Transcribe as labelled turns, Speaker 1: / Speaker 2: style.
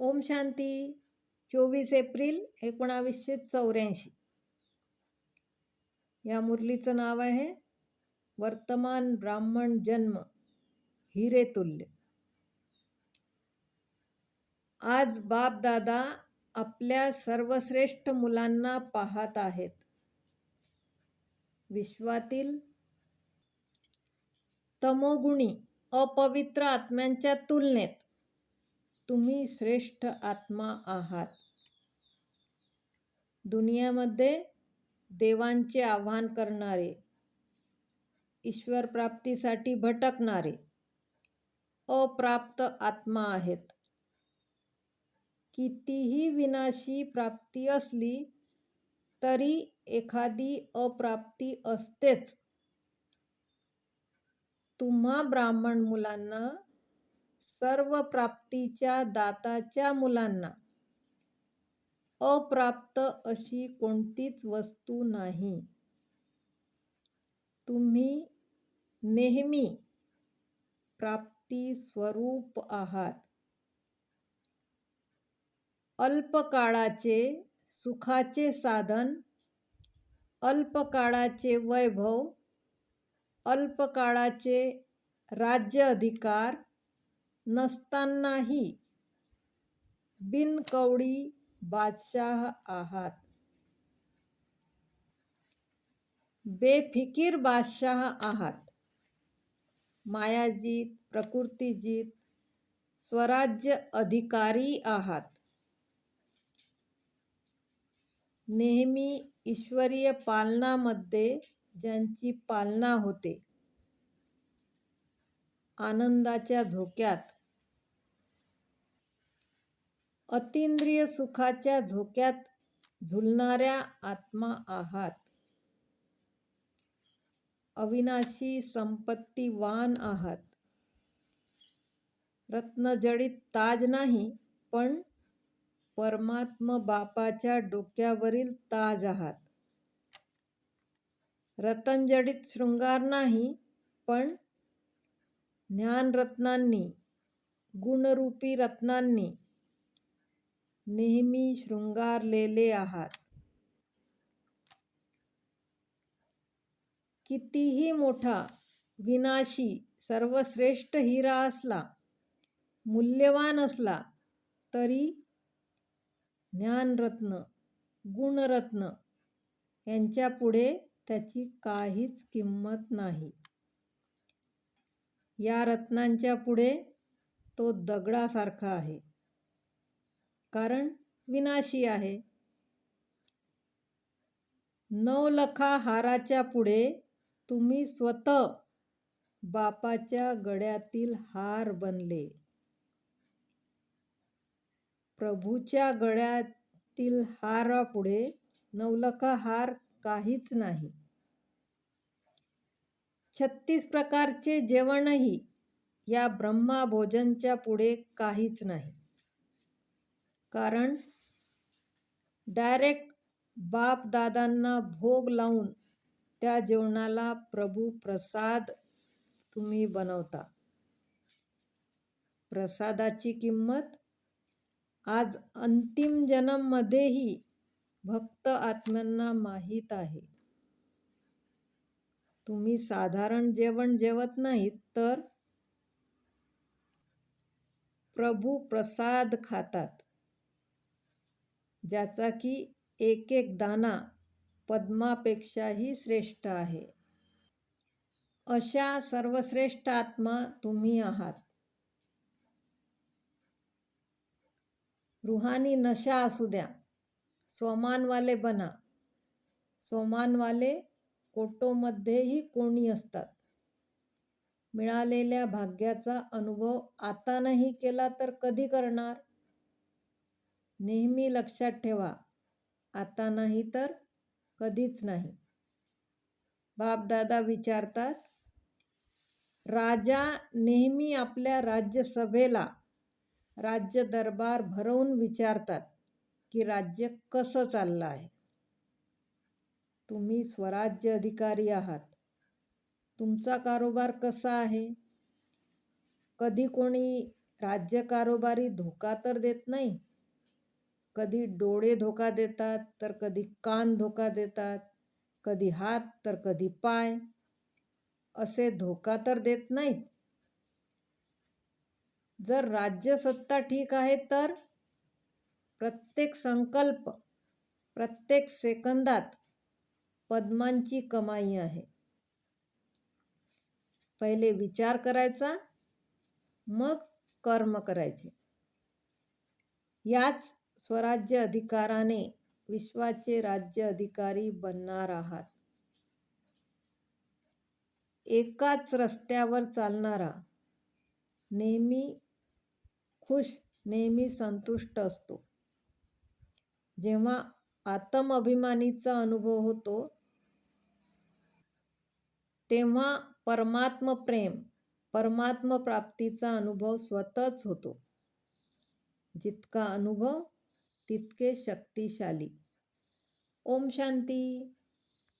Speaker 1: ओम शांती. चोवीस एप्रिल एकोणावीसशे चौऱ्याऐंशी. या मुरलीचं नाव आहे वर्तमान ब्राह्मण जन्म हिरेतुल्य आज बाप दादा आपल्या सर्वश्रेष्ठ मुलांना पाहत आहेत. विश्वातील तमोगुणी अपवित्र आत्म्यांच्या तुलनेत तुम्ही श्रेष्ठ आत्मा आहात. दुनियामध्ये देवांचे आव्हान करणारे ईश्वर प्राप्तीसाठी भटकणारे अप्राप्त आत्मा आहेत. कितीही विनाशी प्राप्ती असली तरी एखादी अप्राप्ती असतेच. तुम्हा ब्राह्मण मुलांना सर्व प्राप्तीच्या दाताच्या मुलांना. अप्राप्त अशी कोणतीच वस्तू नाही. तुम्ही नेहमी प्राप्ती स्वरूप आहात. अल्पकाळाचे सुखाचे साधन अल्पकाळाचे वैभव अल्पकाळाचे राज्य अधिकार नसतानाही बिनकवडी बादशाह आहात. बेफिकीर बादशाह आहात. मायाजीत प्रकृतीजीत स्वराज्य अधिकारी आहात. नेहमी ईश्वरीय पालनामध्ये ज्यांची पालना होते आनंदाच्या झोक्यात अतिंद्रिय सुखाच्या झोक्यात झुलणाऱ्या आत्मा आहात. अविनाशी संपत्तीवान आहात. रत्नजडित ताज नाही पण परमात्म बापाच्या डोक्यावरील ताज आहात. रतनजडित शृंगार नाही पण ज्ञानरत्नांनी गुणरूपी रत्नांनी नेहमी शृंगारलेले आहात. कितीही मोठा विनाशी सर्वश्रेष्ठ हिरा असला मूल्यवान असला तरी ज्ञानरत्न गुणरत्न यांच्यापुढे त्याची काहीच किंमत नाही. या रत्नांच्या पुढे तो दगडासारखा आहे. कारण विनाशी आहे. नवलखा हाराच्या पुढे तुम्ही स्वतः बापाच्या गळ्यातील हार बनले. प्रभूच्या गळ्यातील हारापुढे नवलखा हार काहीच नाही. छत्तीस प्रकारचे जेवणही या ब्रह्मा भोजनच्या पुढे काहीच नाही. कारण डायरेक्ट बाप दादांना भोग लावून त्या जेवणाला प्रभू प्रसाद तुम्ही बनवता. प्रसादाची किंमत आज अंतिम जन्ममध्येही भक्त आत्म्यांना माहीत आहे. तुम्ही साधारण जेवण जेवत नाहीत तर प्रभू प्रसाद खातात. ज्याचा की एक एक दाना पद्मापेक्षाही श्रेष्ठ आहे. अशा सर्वश्रेष्ठ आत्मा तुम्ही आहात. रुहानी नशा असू द्या. सोमानवाले बना. सोमानवाले कोटोमध्येही कोणी असतात. मिळालेल्या भाग्याचा अनुभव आता नाही केला तर कधी करणार? नेहमी लक्षात ठेवा. आता नाही तर कधीच नाही. बापदादा विचारतात राजा नेहमी आपल्या राज्यसभेला राज्य दरबार भरवून विचारतात की राज्य कसं चाललं आहे. तुम्ही स्वराज्य अधिकारी आहात. तुमचा कारोबार कसा आहे? कधी कोणी राज्य कारोबारी धोका तर देत नाही कधी डोळे धोका देतात तर कधी कान धोका देतात कधी हात तर कधी पाय. असे धोका तर देत नाहीत. जर राज्यसत्ता ठीक आहे तर प्रत्येक संकल्प प्रत्येक सेकंदात पद्मांची कमाई आहे. पहिले विचार करायचा मग कर्म करायचे. याच स्वराज्य अधिकाराने विश्वाचे राज्य अधिकारी बनणार आहात. एकाच रस्त्यावर चालणारा नेहमी खुश नेहमी संतुष्ट असतो. जेव्हा आत्मअभिमानीचा अनुभव होतो तेव्हा परमात्म प्रेम परमात्म प्राप्तीचा अनुभव स्वतःच होतो. जितका अनुभव तितके शक्तिशाली. ओम शांती.